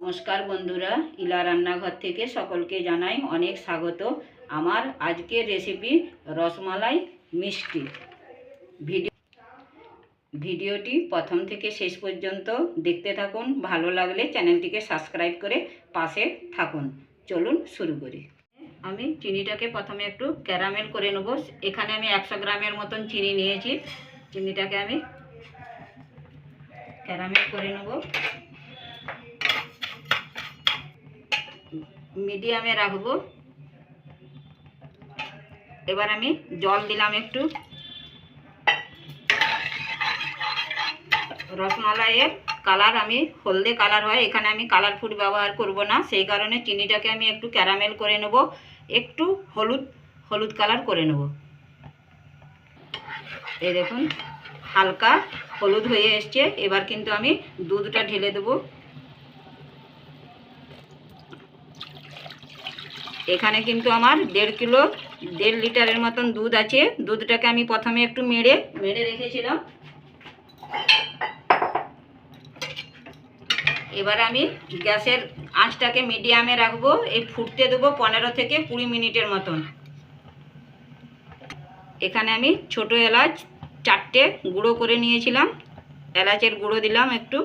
নমস্কার বন্ধুরা, ইলা রান্নাঘর থেকে সকলকে জানাই অনেক স্বাগত। আমার আজকের রেসিপি রসমালাই মিষ্টি। ভিডিও ভিডিওটি প্রথম থেকে শেষ পর্যন্ত দেখতে থাকুন। ভালো লাগলে চ্যানেলটিকে সাবস্ক্রাইব করে পাশে থাকুন। চলুন শুরু করি। আমি চিনিটাকে প্রথমে একটু ক্যারামেল করে নেব। এখানে আমি একশো গ্রামের মতন চিনি নিয়েছি। চিনিটাকে আমি ক্যারামেল করে নেব। মিডিয়ামে রাখব। এবার আমি জল দিলাম একটু। রসমালাইয়ের কালার আমি, হলদে কালার হয়, এখানে আমি কালার ফুড ব্যবহার করব না। সেই কারণে চিনিটাকে আমি একটু ক্যারামেল করে নেব। একটু হলুদ হলুদ কালার করে নেব। এই দেখুন, হালকা হলুদ হয়ে এসছে। এবার কিন্তু আমি দুধটা ঢেলে দেবো। এখানে কিন্তু আমার দেড় কিলো, দেড় লিটারের মতন দুধ আছে। দুধটাকে আমি প্রথমে একটু মেরে মেরে রেখেছিলাম। এবার আমি গ্যাসের আঁচটাকে মিডিয়ামে রাখব, এই ফুটতে দেবো পনেরো থেকে কুড়ি মিনিটের মতন। এখানে আমি ছোট এলাচ চারটে গুঁড়ো করে নিয়েছিলাম। এলাচের গুঁড়ো দিলাম একটু।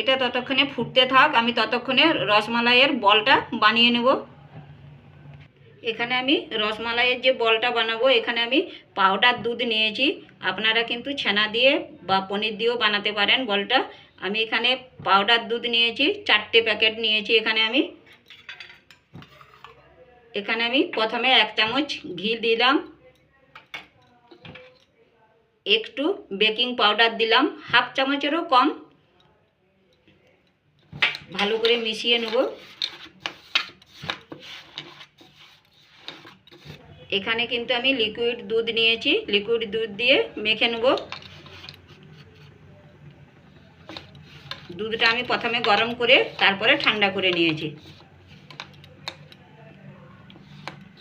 এটা ততক্ষণে ফুটতে থাক। আমি ততক্ষণে রসমালাইয়ের বলটা বানিয়ে নেব। এখানে আমি রসমালাইয়ের যে বলটা বানাবো, এখানে আমি পাউডার দুধ নিয়েছি। আপনারা কিন্তু ছানা দিয়ে বা পনির দিয়েও বানাতে পারেন বলটা। আমি এখানে পাউডার দুধ নিয়েছি, চারটে প্যাকেট নিয়েছি এখানে আমি। এখানে আমি প্রথমে এক চামচ ঘি দিলাম। একটু বেকিং পাউডার দিলাম। হাফ চামচেরও কম। ভালো করে মিশিয়ে নেব। এখানে কিন্তু আমি লিকুইড দুধ নিয়েছি। লিকুইড দুধ দিয়ে মেখে নেব। দুধটা আমি প্রথমে গরম করে তারপরে ঠান্ডা করে নিয়েছি।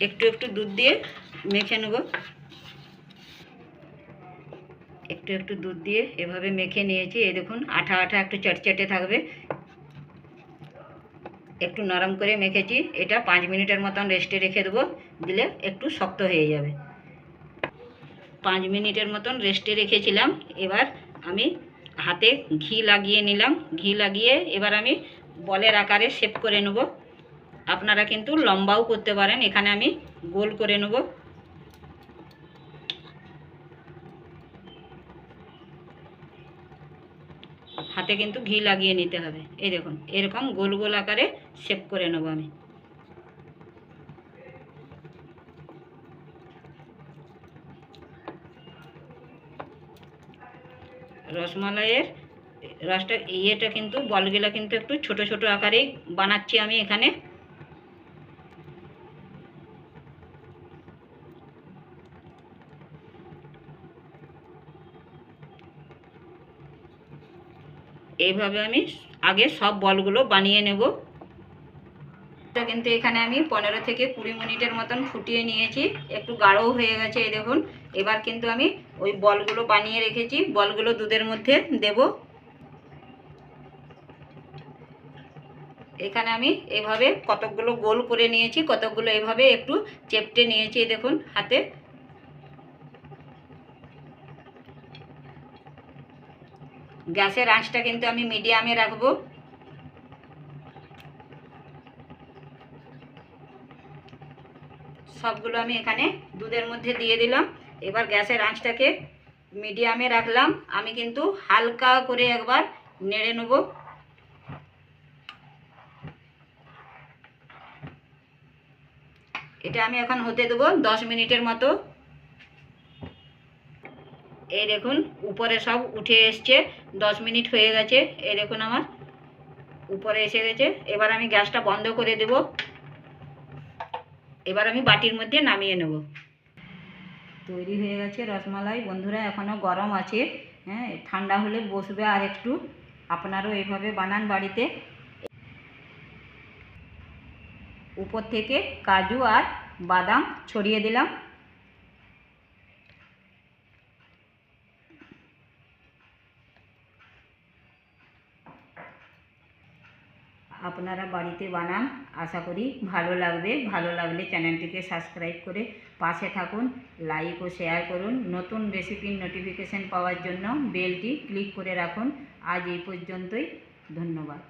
একটু একটু দুধ দিয়ে মেখে নেব। একটু একটু দুধ দিয়ে এভাবে মেখে নিয়েছি। এই দেখুন, আঠা আঠা একটু চটচটে থাকবে। একটু নরম করে মেখেছি। এটা পাঁচ মিনিটের মতন রেস্টে রেখে দেবো। দিলে একটু শক্ত হয়ে যাবে। পাঁচ মিনিটের মতন রেস্টে রেখেছিলাম। এবার আমি হাতে ঘি লাগিয়ে নিলাম। ঘি লাগিয়ে এবার আমি বলের আকারে শেপ করে নেব। আপনারা কিন্তু লম্বাও করতে পারেন। এখানে আমি গোল করে নেব। হাতে কিন্তু ঘি লাগিয়ে নিতে হবে। এই দেখুন, এরকম গোল গোল আকারে শেপ করে নেব আমি। রসমালাইয়ের রসটা, ইয়েটা কিন্তু, বলগুলা কিন্তু একটু ছোট ছোট আকারেই বানাচ্ছি আমি এখানে। এইভাবে আমি আগে সব বলগুলো বানিয়ে নেব। এটা কিন্তু এখানে আমি পনেরো থেকে কুড়ি মিনিটের মতন ফুটিয়ে নিয়েছি। একটু গাঢ়ও হয়ে গেছে এই দেখুন। এবার কিন্তু আমি ওই বলগুলো বানিয়ে রেখেছি। বলগুলো দুধের মধ্যে দেব। এখানে আমি এভাবে কতকগুলো গোল করে নিয়েছি, কতকগুলো এভাবে একটু চেপটে নিয়েছি দেখুন হাতে। গ্যাসের আঁচটা কিন্তু আমি মিডিয়ামে রাখব। সবগুলো আমি এখানে দুধের মধ্যে দিয়ে দিলাম। এবার গ্যাসের আঁচটাকে মিডিয়ামে রাখলাম। আমি কিন্তু হালকা করে একবার নেড়ে নেব। এটা আমি এখন হতে দেবো দশ মিনিটের মতো। এই দেখুন, উপরে সব উঠে এসছে, দশ মিনিট হয়ে গেছে, এই দেখুন আমার, উপরে এসে গেছে, এবার আমি গ্যাসটা বন্ধ করে দেব, এবার আমি বাটির মধ্যে নামিয়ে নেব। তৈরি হয়ে গেছে রসমালাই, বন্ধুরা এখনও গরম আছে হ্যাঁ ঠান্ডা হলে বসবে আর একটু, আপনারাও এইভাবে বানান বাড়িতে। উপর থেকে কাজু আর বাদাম ছড়িয়ে দিলাম আপনারা বাড়িতে বানান। আশা করি ভালো লাগবে। ভালো লাগলে চ্যানেলটিকে সাবস্ক্রাইব করে পাশে থাকুন লাইক ও শেয়ার করুন। নতুন রেসিপির নোটিফিকেশান পাওয়ার জন্য বেলটি ক্লিক করে রাখুন। আজ এই পর্যন্তই। ধন্যবাদ।